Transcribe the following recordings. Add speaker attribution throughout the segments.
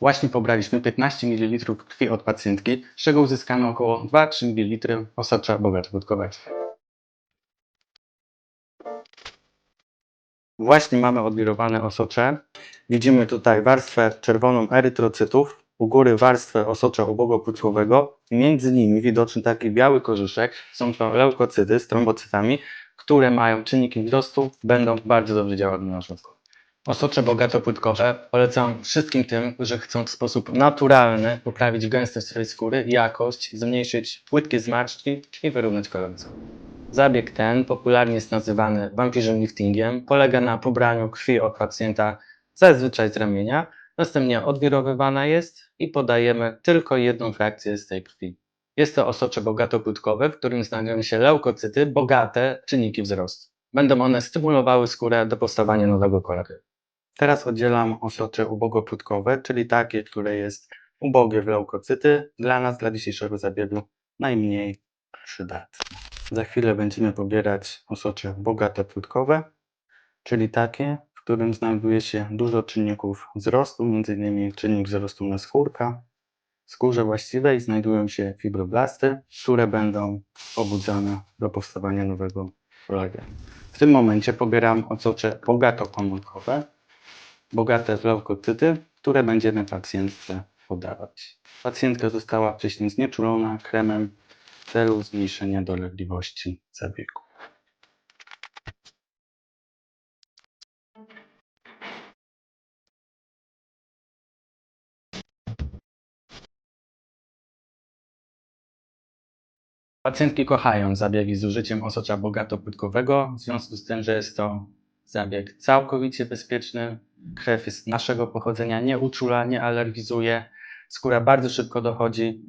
Speaker 1: Właśnie pobraliśmy 15 ml krwi od pacjentki, z czego uzyskano około 2-3 ml osocza bogatopłytkowego. Właśnie mamy odwirowane osocze. Widzimy tutaj warstwę czerwoną erytrocytów, u góry warstwę osocza ubogopłytkowego. Między nimi widoczny taki biały korzyszek. Są to leukocyty z trombocytami, które mają czynniki wzrostu, będą bardzo dobrze działać na nasz mózg. Osocze bogatopłytkowe polecam wszystkim tym, którzy chcą w sposób naturalny poprawić gęstość swojej skóry, jakość, zmniejszyć płytkie zmarszczki i wyrównać kolor skóry. Zabieg ten, popularnie jest nazywany vampirzym liftingiem, polega na pobraniu krwi od pacjenta zazwyczaj z ramienia, następnie odwirowywana jest i podajemy tylko jedną frakcję z tej krwi. Jest to osocze bogatopłytkowe, w którym znajdują się leukocyty, bogate czynniki wzrostu. Będą one stymulowały skórę do powstawania nowego kolagenu. Teraz oddzielam osocze ubogopłytkowe, czyli takie, które jest ubogie w leukocyty, dla nas, dla dzisiejszego zabiegu, najmniej przydatne. Za chwilę będziemy pobierać osocze bogatopłytkowe, czyli takie, w którym znajduje się dużo czynników wzrostu, m.in. czynnik wzrostu naskórka. W skórze właściwej znajdują się fibroblasty, które będą pobudzane do powstawania nowego kolagenu. W tym momencie pobieram osocze bogatokomórkowe, bogate w leukocyty, które będziemy pacjentce podawać. Pacjentka została wcześniej znieczulona kremem w celu zmniejszenia dolegliwości zabiegu. Pacjentki kochają zabiegi z użyciem osocza bogatopłytkowego, w związku z tym, że jest to zabieg całkowicie bezpieczny. Krew jest naszego pochodzenia, nie uczula, nie alergizuje. Skóra bardzo szybko dochodzi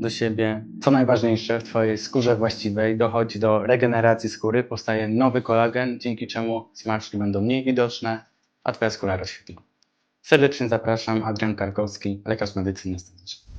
Speaker 1: do siebie. Co najważniejsze, w Twojej skórze właściwej dochodzi do regeneracji skóry, powstaje nowy kolagen, dzięki czemu zmarszczki będą mniej widoczne, a Twoja skóra rozświetli. Serdecznie zapraszam, Adrian Karkowski, lekarz medycyny estetycznej.